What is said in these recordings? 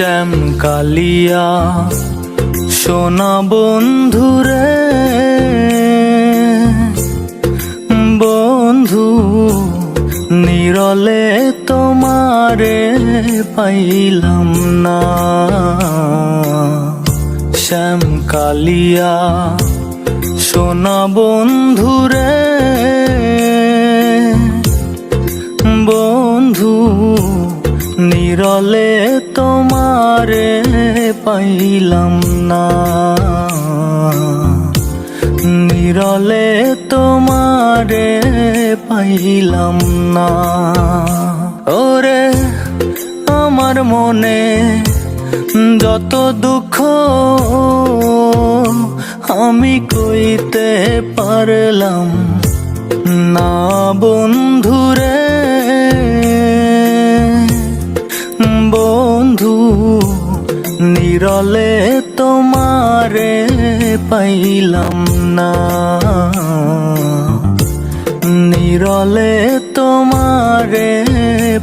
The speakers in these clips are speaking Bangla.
শ্যাম কালিয়া সোনা বন্ধুরে বন্ধু নিরলে তোমারে পাইলাম না। শ্যাম কালিয়া সোনা বন্ধুরে নিরলে তোমারে পাইলাম না। নিরলে তোমারে পাইলাম না। ওরে আমার মনে যত দুঃখ আমি কইতে পারলাম না বন্ধুরে নিরলে তোমারে পাইলাম না। নিরলে তোমারে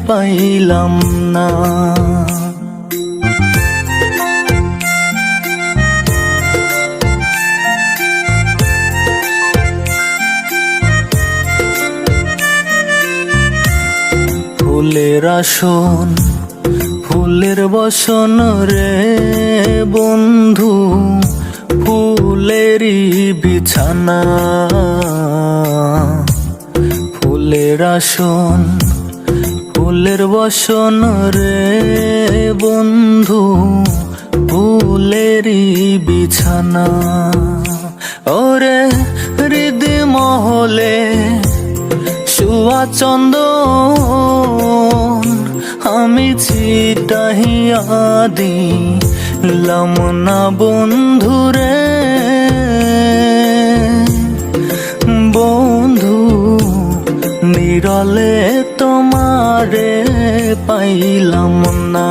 পাইলাম না। ফুলের আসন ফুলের বসন রে। বন্ধু, ফুলেরই বিছানা। ফুলের আসন, ফুলের বসন রে বন্ধু, ফুলেরই বিছানা। ওরে হৃদি মহলে শুয়া চন্দন, আমি ছিটাহিয়া দিলাম না বন্ধুরে বন্ধু নিরলে তোমারে পাইলাম না।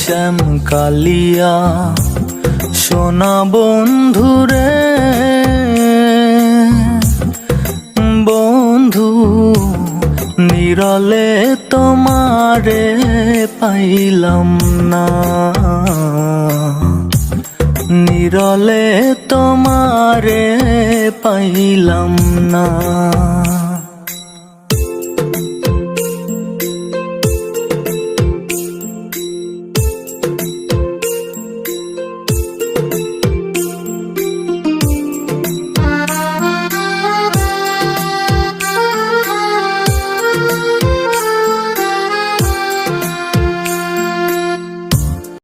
শ্যাম কালিয়া সোনা বন্ধুরে নিরলে তোমারে পাইলাম না। নিরলে তোমারে পাইলাম না।